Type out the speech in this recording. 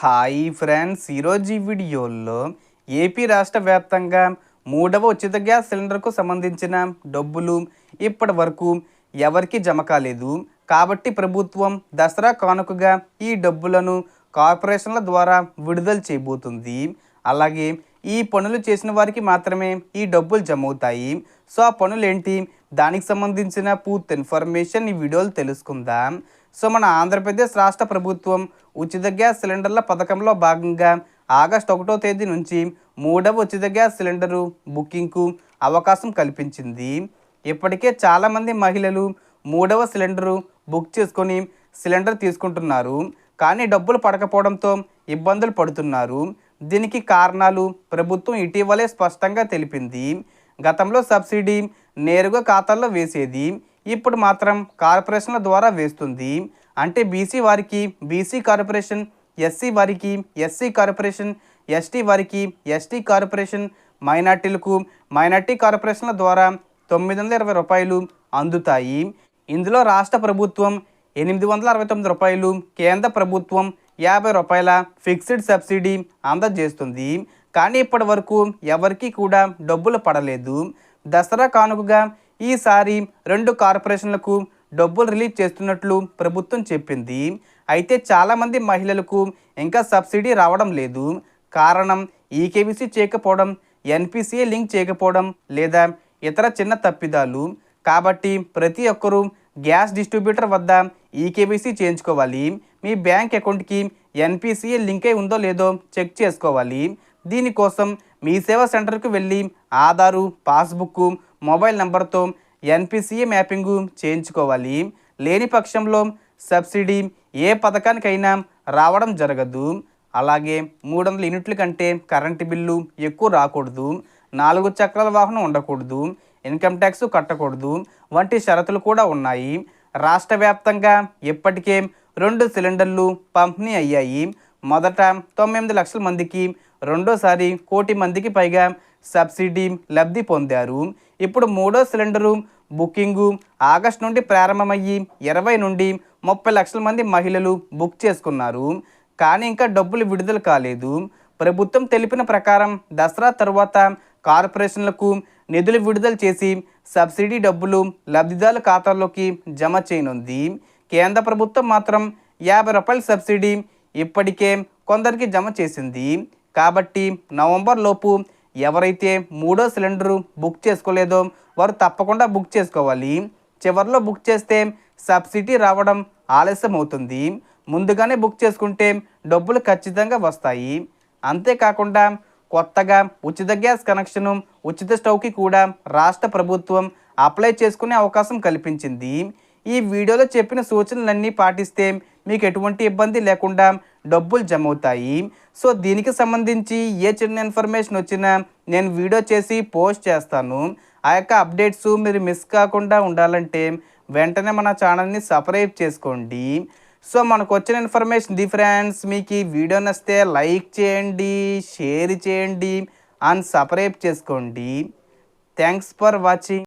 Hi friends ఈరోజు ఈ వీడియోలో ఏపీ రాష్ట్ర వ్యాప్తంగా మూడవ ఉచిత గ్యాస్ సిలిండర్కు సంబంధించిన డబ్బులు ఇప్పటి వరకు ఎవరికి జమ కాలేదు. కాబట్టి ప్రభుత్వం దసరా కానుకగా ఈ డబ్బులను కార్పొరేషన్ల ద్వారా విడుదల చేయబోతుంది. అలాగే ఈ పనులు చేసిన వారికి మాత్రమే ఈ డబ్బులు జమ అవుతాయి. సో ఆ పనులు ఏంటి దానికి సంబంధించిన పూర్తి ఇన్ఫర్మేషన్ ఈ వీడియోలో తెలుసుకుందాం. సో మన ఆంధ్రప్రదేశ్ రాష్ట్ర ప్రభుత్వం ఉచిత గ్యాస్ సిలిండర్ల పథకంలో భాగంగా ఆగస్టు ఒకటో తేదీ నుంచి మూడవ ఉచిత గ్యాస్ సిలిండరు బుకింగ్కు అవకాశం కల్పించింది. ఇప్పటికే చాలామంది మహిళలు మూడవ సిలిండరు బుక్ చేసుకొని సిలిండర్ తీసుకుంటున్నారు. కానీ డబ్బులు పడకపోవడంతో ఇబ్బందులు పడుతున్నారు. దీనికి కారణాలు ప్రభుత్వం ఇటీవలే స్పష్టంగా తెలిపింది. గతంలో సబ్సిడీ నేరుగా ఖాతాల్లో వేసేది ఇప్పుడు మాత్రం కార్పొరేషన్ల ద్వారా వేస్తుంది. అంటే బీసీ వారికి బీసీ కార్పొరేషన్ ఎస్సీ వారికి ఎస్సీ కార్పొరేషన్ ఎస్టీ వారికి ఎస్టీ కార్పొరేషన్ మైనార్టీలకు మైనార్టీ కార్పొరేషన్ల ద్వారా తొమ్మిది వందల ఇరవై రూపాయలు అందుతాయి. ఇందులో రాష్ట్ర ప్రభుత్వం ఎనిమిది వందల అరవై తొమ్మిది రూపాయలు కేంద్ర ప్రభుత్వం యాభై రూపాయల ఫిక్స్డ్ సబ్సిడీ అందజేస్తుంది. కానీ ఇప్పటి వరకు ఎవరికీ కూడా డబ్బులు పడలేదు. దసరా కానుకగా ఈసారి రెండు కార్పొరేషన్లకు డబ్బులు రిలీజ్ చేస్తున్నట్లు ప్రభుత్వం చెప్పింది. అయితే చాలామంది మహిళలకు ఇంకా సబ్సిడీ రావడం లేదు. కారణం ఈకేబీసీ చేయకపోవడం ఎన్పిసిఏ లింక్ చేయకపోవడం లేదా ఇతర చిన్న తప్పిదాలు. కాబట్టి ప్రతి ఒక్కరూ గ్యాస్ డిస్ట్రిబ్యూటర్ వద్ద ఈకేబీసీ చేయించుకోవాలి. మీ బ్యాంక్ అకౌంట్కి ఎన్పిసిఏ లింక్ అయి ఉందో లేదో చెక్ చేసుకోవాలి. దీనికోసం మీ సేవా సెంటర్కు వెళ్ళి ఆధారు పాస్బుక్ మొబైల్ నెంబర్తో ఎన్పిసిఏ మ్యాపింగు చేయించుకోవాలి. లేని పక్షంలో సబ్సిడీ ఏ పథకానికైనా రావడం జరగదు. అలాగే మూడు వందల యూనిట్ల కంటే కరెంటు బిల్లు ఎక్కువ రాకూడదు. నాలుగు చక్రాల వాహనం ఉండకూడదు. ఇన్కమ్ ట్యాక్స్ కట్టకూడదు. వంటి షరతులు కూడా ఉన్నాయి. రాష్ట్ర వ్యాప్తంగా ఇప్పటికే రెండు సిలిండర్లు పంపిణీ అయ్యాయి. మొదట తొమ్మిది లక్షల మందికి రెండోసారి కోటి మందికి పైగా సబ్సిడీ లబ్ధి పొందారు. ఇప్పుడు మూడో సిలిండరు బుకింగు ఆగస్టు నుండి ప్రారంభమయ్యి ఇరవై నుండి ముప్పై లక్షల మంది మహిళలు బుక్ చేసుకున్నారు. కానీ ఇంకా డబ్బులు విడుదల కాలేదు. ప్రభుత్వం తెలిపిన ప్రకారం దసరా తర్వాత కార్పొరేషన్లకు నిధులు విడుదల చేసి సబ్సిడీ డబ్బులు లబ్ధిదారుల ఖాతాల్లోకి జమ చేయనుంది. కేంద్ర ప్రభుత్వం మాత్రం యాభై రూపాయల సబ్సిడీ ఇప్పటికే కొందరికి జమ చేసింది. కాబట్టి నవంబర్ లోపు ఎవరైతే మూడో సిలిండరు బుక్ చేసుకోలేదో వారు తప్పకుండా బుక్ చేసుకోవాలి. చివరిలో బుక్ చేస్తే సబ్సిడీ రావడం ఆలస్యం అవుతుంది ముందుగానే బుక్ చేసుకుంటే డబ్బులు ఖచ్చితంగా వస్తాయి. అంతేకాకుండా కొత్తగా ఉచిత గ్యాస్ కనెక్షను ఉచిత స్టవ్కి కూడా రాష్ట్ర ప్రభుత్వం అప్లై చేసుకునే అవకాశం కల్పించింది. ఈ వీడియోలో చెప్పిన సూచనలన్నీ పాటిస్తే మీకు ఎటువంటి ఇబ్బంది లేకుండా డబ్బులు జమ అవుతాయి సో దీనికి సంబంధించి ఏ చిన్న ఇన్ఫర్మేషన్ వచ్చినా నేను వీడియో చేసి పోస్ట్ చేస్తాను. ఆ యొక్క అప్డేట్స్ మీరు మిస్ కాకుండా ఉండాలంటే వెంటనే మన ఛానల్ని సబ్స్క్రైబ్ చేసుకోండి. సో మనకు వచ్చిన ఇన్ఫర్మేషన్ ది ఫ్రెండ్స్ మీకు ఈ వీడియో నచ్చితే లైక్ చేయండి షేర్ చేయండి అండ్ సబ్స్క్రైబ్ చేసుకోండి. Thanks for watching.